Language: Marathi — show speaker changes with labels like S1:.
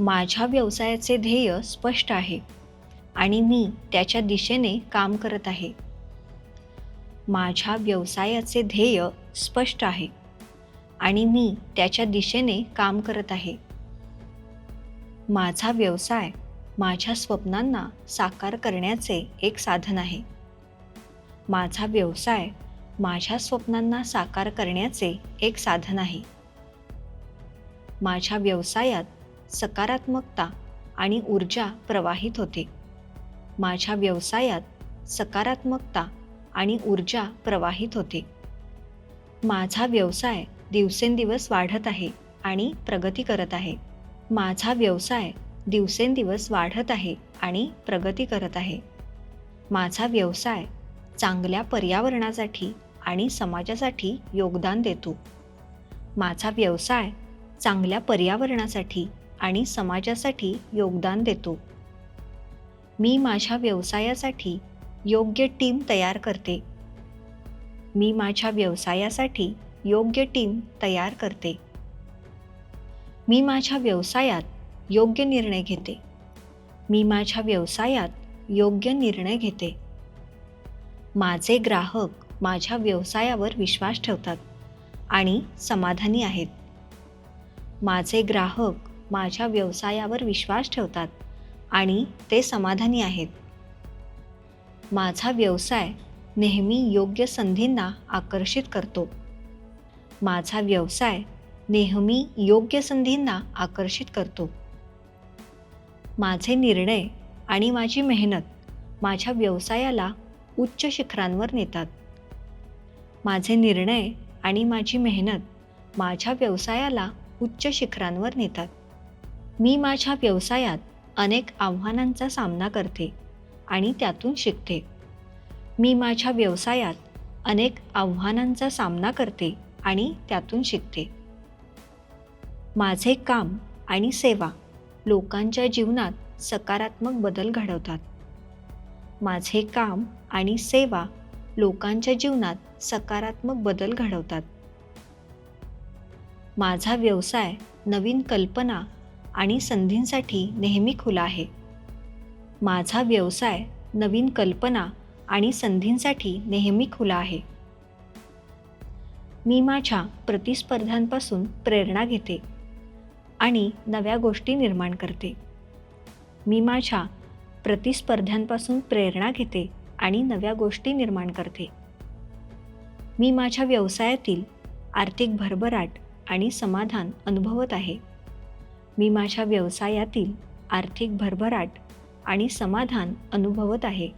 S1: माझ्या व्यवसायाचे ध्येय स्पष्ट आहे आणि मी त्याच्या दिशेने काम करत आहे. माझ्या व्यवसायाचे ध्येय स्पष्ट आहे आणि मी त्याच्या दिशेने काम करत आहे. माझा व्यवसाय माझ्या स्वप्नांना साकार करण्याचे एक साधन आहे. माझा व्यवसाय माझ्या स्वप्नांना साकार करण्याचे एक साधन आहे. माझ्या व्यवसायात सकारात्मकता आणि ऊर्जा प्रवाहित होते. माझ्या व्यवसायात सकारात्मकता आणि ऊर्जा प्रवाहित होते. माझा व्यवसाय दिवसेंदिवस वाढत आहे आणि प्रगती करत आहे. माझा व्यवसाय दिवसेंदिवस वाढत आहे आणि प्रगती करत आहे. माझा व्यवसाय चांगल्या पर्यावरणासाठी आणि समाजासाठी योगदान देतो. माझा व्यवसाय चांगल्या पर्यावरणासाठी आणि समाजासाठी योगदान देतो. मी माझ्या व्यवसायासाठी योग्य टीम तयार करते. मी माझ्या व्यवसायासाठी योग्य टीम तयार करते. मी माझ्या व्यवसायात योग्य निर्णय घेते. मी माझ्या व्यवसायात योग्य निर्णय घेते. माझे ग्राहक माझ्या व्यवसायावर विश्वास ठेवतात आणि समाधानी आहेत. माझे ग्राहक माझ्या व्यवसायावर विश्वास ठेवतात आणि ते समाधानी आहेत. माझा व्यवसाय नेहमी योग्य संधींना आकर्षित करतो. माझा व्यवसाय नेहमी योग्य संधींना आकर्षित करतो. माझे निर्णय आणि माझी मेहनत माझ्या व्यवसायाला उच्च शिखरांवर नेतात. माझे निर्णय आणि माझी मेहनत माझ्या व्यवसायाला उच्च शिखरांवर नेतात. मी माझ्या व्यवसायात अनेक आव्हानांचा सामना करते आणि त्यातून शिकते. मी माझ्या व्यवसायात अनेक आव्हानांचा सामना करते आणि त्यातून शिकते. माझे काम आणि सेवा लोकांच्या जीवनात सकारात्मक बदल घडवतात. माझे काम आणि सेवा लोकांच्या जीवनात सकारात्मक बदल घडवतात. माझा व्यवसाय नवीन कल्पना आणि संधींसाठी नेहमी खुला आहे. माझा व्यवसाय नवीन कल्पना आणि संधींसाठी नेहमी खुला आहे. मी माझ्या प्रतिस्पर्ध्यांपासून प्रेरणा घेते आणि नव्या गोष्टी निर्माण करते. मी माझ्या प्रतिस्पर्ध्यांपासून प्रेरणा घेते आणि नव्या गोष्टी निर्माण करते. मी माझ्या व्यवसायातील आर्थिक भरभराट आणि समाधान अनुभवत आहे. मी माझ्या व्यवसायातील आर्थिक भरभराट आणि समाधान अनुभवत आहे.